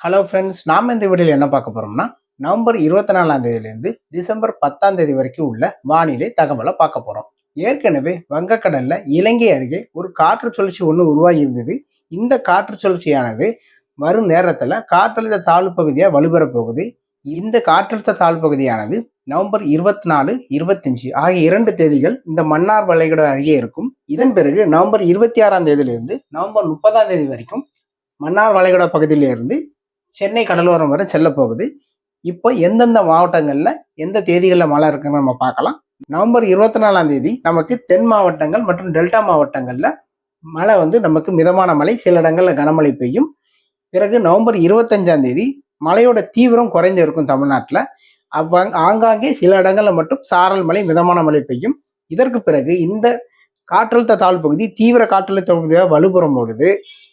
Hello friends நாம் இந்த வீடியோவில் என்ன பார்க்க போகிறோம்னா நவம்பர் இருபத்தி நாலாம் தேதியிலேருந்து டிசம்பர் பத்தாம் தேதி வரைக்கும் உள்ள வானிலை தகவலை பார்க்க போகிறோம் ஏற்கனவே வங்கக்கடலில் இலங்கை அருகே ஒரு காற்று சுழற்சி ஒன்று உருவாகி இருந்தது. இந்த காற்று சுழற்சியானது வரும் நேரத்தில் காற்றழுத்த தாழ்வு பகுதியாக வலுபெறப் போகுது. இந்த காற்றழுத்த தாழ்வு பகுதியானது நவம்பர் இருபத்தி நாலு இருபத்தஞ்சு ஆகிய இரண்டு தேதிகள் இந்த மன்னார் வளைகுடா அருகே இருக்கும். இதன் பிறகு நவம்பர் இருபத்தி ஆறாம் தேதியிலிருந்து நவம்பர் முப்பதாம் தேதி வரைக்கும் மன்னார் வளைகுடா பகுதியிலிருந்து சென்னை கடலோரம் வரை செல்ல போகுது. இப்போ எந்தெந்த மாவட்டங்களில் எந்த தேதிகளில் மழை இருக்குன்னு நம்ம பார்க்கலாம். நவம்பர் இருபத்தி நாலாம் தேதி நமக்கு தென் மாவட்டங்கள் மற்றும் டெல்டா மாவட்டங்களில் மழை வந்து நமக்கு மிதமான மழை. சில இடங்களில் கனமழை பெய்யும். பிறகு நவம்பர் இருபத்தஞ்சாம் தேதி மழையோட தீவிரம் குறைந்து இருக்கும் தமிழ்நாட்டில். அப்போ ஆங்காங்கே சில இடங்களில் மட்டும் சாரல் மழை மிதமான மழை பெய்யும். இதற்கு பிறகு இந்த காற்றழுத்த தாழ்வு பகுதி தீவிர காற்றழுத்த பகுதியாக வலுபுறம் பொழுது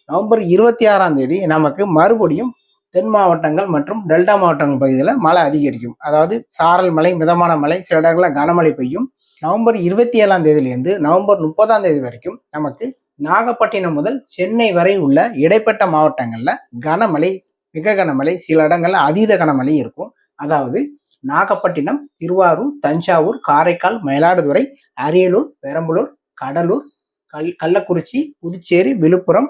நவம்பர் இருபத்தி ஆறாம் தேதி நமக்கு மறுபடியும் தென் மாவட்டங்கள் மற்றும் டெல்டா மாவட்டங்கள் பகுதியில் மழை அதிகரிக்கும். அதாவது சாரல் மழை மிதமான மழை சில இடங்களில் கனமழை பெய்யும். நவம்பர் இருபத்தி ஏழாம் தேதியிலேருந்து நவம்பர் முப்பதாம் தேதி வரைக்கும் நமக்கு நாகப்பட்டினம் முதல் சென்னை வரை உள்ள இடைப்பட்ட மாவட்டங்களில் கனமழை மிக கனமழை சில இடங்களில் அதீத கனமழை இருக்கும். அதாவது நாகப்பட்டினம் திருவாரூர் தஞ்சாவூர் காரைக்கால் மயிலாடுதுறை அரியலூர் பெரம்பலூர் கடலூர் கல் கள்ளக்குறிச்சி புதுச்சேரி விழுப்புரம்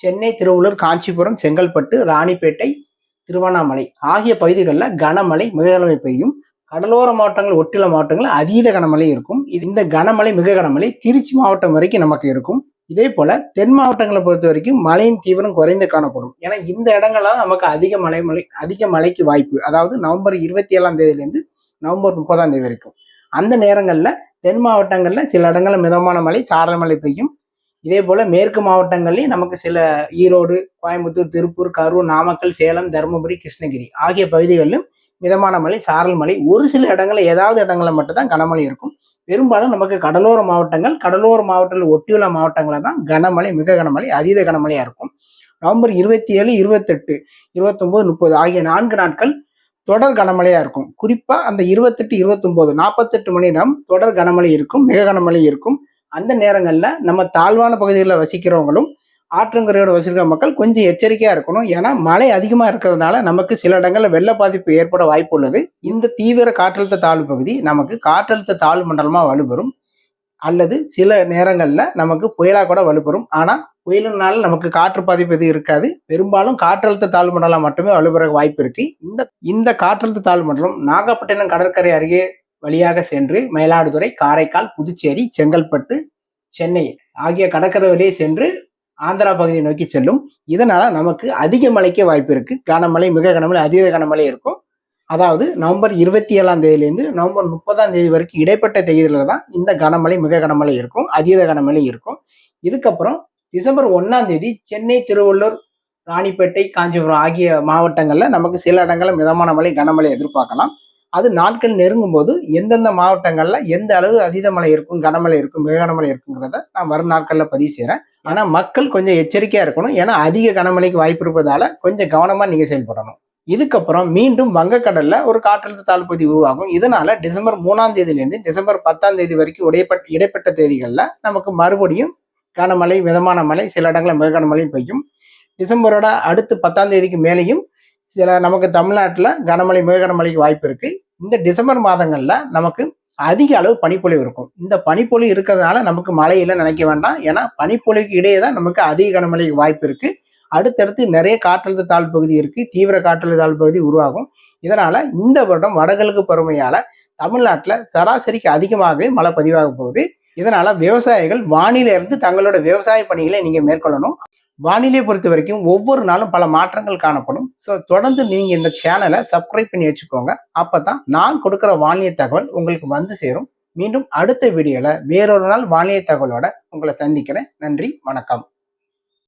சென்னை திருவள்ளூர் காஞ்சிபுரம் செங்கல்பட்டு ராணிப்பேட்டை திருவண்ணாமலை ஆகிய பகுதிகளில் கனமழை மிக பெய்யும். கடலோர மாவட்டங்கள் ஒட்டியுள்ள மாவட்டங்கள் அதீத கனமழை இருக்கும். இந்த கனமழை மிக கனமழை திருச்சி மாவட்டம் வரைக்கும் நமக்கு இருக்கும். இதே போல தென் மாவட்டங்களை பொறுத்த வரைக்கும் மழையின் தீவிரம் குறைந்து காணப்படும். ஏன்னா இந்த இடங்கள்லாம் நமக்கு அதிக மழை மழை அதிக மழைக்கு வாய்ப்பு. அதாவது நவம்பர் இருபத்தி ஏழாம் தேதியிலேருந்து நவம்பர் முப்பதாம் தேதி வரைக்கும். அந்த நேரங்களில் தென் மாவட்டங்களில் சில இடங்களில் மிதமான மழை சாரல் மழை பெய்யும். இதே போல் மேற்கு மாவட்டங்கள்லையும் நமக்கு சில ஈரோடு கோயம்புத்தூர் திருப்பூர் கரூர் நாமக்கல் சேலம் தருமபுரி கிருஷ்ணகிரி ஆகிய பகுதிகளிலும் மிதமான மழை சாரல் மழை ஒரு சில இடங்களில் ஏதாவது இடங்களில் மட்டும்தான் கனமழை இருக்கும். பெரும்பாலும் நமக்கு கடலோர மாவட்டங்கள் கடலோர மாவட்டங்கள் ஒட்டியுள்ள மாவட்டங்களில் தான் கனமழை மிக கனமழை அதீத கனமழையாக இருக்கும். நவம்பர் இருபத்தி ஏழு இருபத்தெட்டு இருபத்தொம்போது முப்பது ஆகிய நான்கு நாட்கள் தொடர் கனமழையா இருக்கும். குறிப்பா அந்த இருபத்தெட்டு இருபத்தொம்போது நாற்பத்தெட்டு மணி நேரம் தொடர் கனமழை இருக்கும் மிக கனமழை இருக்கும். அந்த நேரங்களில் நம்ம தாழ்வான பகுதிகளில் வசிக்கிறவங்களும் ஆற்றங்கரையோட வசிக்கிற மக்கள் கொஞ்சம் எச்சரிக்கையாக இருக்கணும். ஏன்னா மழை அதிகமாக இருக்கிறதுனால நமக்கு சில இடங்களில் வெள்ள பாதிப்பு ஏற்பட வாய்ப்பு உள்ளது. இந்த தீவிர காற்றழுத்த தாழ்வு பகுதி நமக்கு காற்றழுத்த தாழ்வு மண்டலமாக வலுப்பெறும். அல்லது சில நேரங்களில் நமக்கு புயலாக கூட வலுப்பெறும். ஆனால் புயலினால நமக்கு காற்று பாதிப்பு எதுவும் இருக்காது. பெரும்பாலும் காற்றழுத்த தாழ்வு மண்டலம் மட்டுமே வலுப்பெற வாய்ப்பு இருக்கு. இந்த இந்த காற்றழுத்த தாழ்வு மண்டலம் நாகப்பட்டினம் கடற்கரை அருகே வழியாக சென்று மயிலாடுதுறை காரைக்கால் புதுச்சேரி செங்கல்பட்டு சென்னை ஆகிய கடற்கரை வழியே சென்று ஆந்திரா பகுதியை நோக்கி செல்லும். இதனால நமக்கு அதிக மழைக்கு வாய்ப்பு இருக்கு. கனமழை மிக கனமழை அதீத கனமழை இருக்கும். அதாவது நவம்பர் இருபத்தி ஏழாம் தேதியிலேருந்து நவம்பர் முப்பதாம் தேதி வரைக்கும் இடைப்பட்ட தேதியில தான் இந்த கனமழை மிக கனமழை இருக்கும். அதீத கனமழை இருக்கும். இதுக்கப்புறம் டிசம்பர் ஒன்றாம் தேதி சென்னை திருவள்ளூர் ராணிப்பேட்டை காஞ்சிபுரம் ஆகிய மாவட்டங்களில் நமக்கு சில இடங்களில் மிதமான மழை கனமழை எதிர்பார்க்கலாம். அது நாட்கள் நெருங்கும் போது எந்தெந்த மாவட்டங்கள்ல எந்த அளவு அதீத மழை இருக்கும் கனமழை இருக்கும் மிக கனமழை இருக்குங்கிறத நான் வரும் நாட்களில் பதிவு செய்கிறேன் ஆனால் மக்கள் கொஞ்சம் எச்சரிக்கையாக இருக்கணும். ஏன்னா அதிக கனமழைக்கு வாய்ப்பு இருப்பதால கொஞ்சம் கவனமாக நீங்கள் செயல்படணும். இதுக்கப்புறம் மீண்டும் வங்கக்கடல்ல ஒரு காற்றழுத்த தாழ்பகுதி உருவாகும். இதனால டிசம்பர் மூணாம் தேதியிலேருந்து டிசம்பர் பத்தாம் தேதி வரைக்கும் இடைப்பட்ட இடைப்பட்ட தேதிகளில் நமக்கு மறுபடியும் கனமழை மிதமான மழை சில இடங்களில் மிக கனமழையும் பெய்யும். டிசம்பரோட அடுத்து பத்தாம் தேதிக்கு மேலேயும் சில நமக்கு தமிழ்நாட்டில் கனமழை மிக கனமழைக்கு வாய்ப்பு இருக்குது இந்த டிசம்பர் மாதங்களில் நமக்கு அதிக அளவு பனிப்பொழிவு இருக்கும். இந்த பனிப்பொழிவு இருக்கிறதுனால நமக்கு மழையில நினைக்க வேண்டாம். ஏன்னா பனிப்பொழிவுக்கு இடையே தான் நமக்கு அதிக கனமழைக்கு வாய்ப்பு இருக்கு. அடுத்தடுத்து நிறைய காற்றழுத்த தாழ் பகுதி இருக்கு. தீவிர காற்றழுத்த தாழ் பகுதி உருவாகும். இதனால இந்த வருடம் வடகிழக்கு பருமையால தமிழ்நாட்டில் சராசரிக்கு அதிகமாகவே மழை பதிவாக போகுது. இதனால விவசாயிகள் வானிலை இருந்து தங்களோட விவசாய பணிகளை நீங்க மேற்கொள்ளணும். வானிலை பொறுத்த வரைக்கும் ஒவ்வொரு நாளும் பல மாற்றங்கள் காணப்படும். ஸோ தொடர்ந்து நீங்கள் இந்த சேனலை சப்ஸ்கிரைப் பண்ணி வச்சுக்கோங்க. அப்போ தான் நான் கொடுக்குற வானிலை தகவல் உங்களுக்கு வந்து சேரும். மீண்டும் அடுத்த வீடியோவில் வேறொரு நாள் வானிலை தகவலோட உங்களை சந்திக்கிறேன். நன்றி வணக்கம்.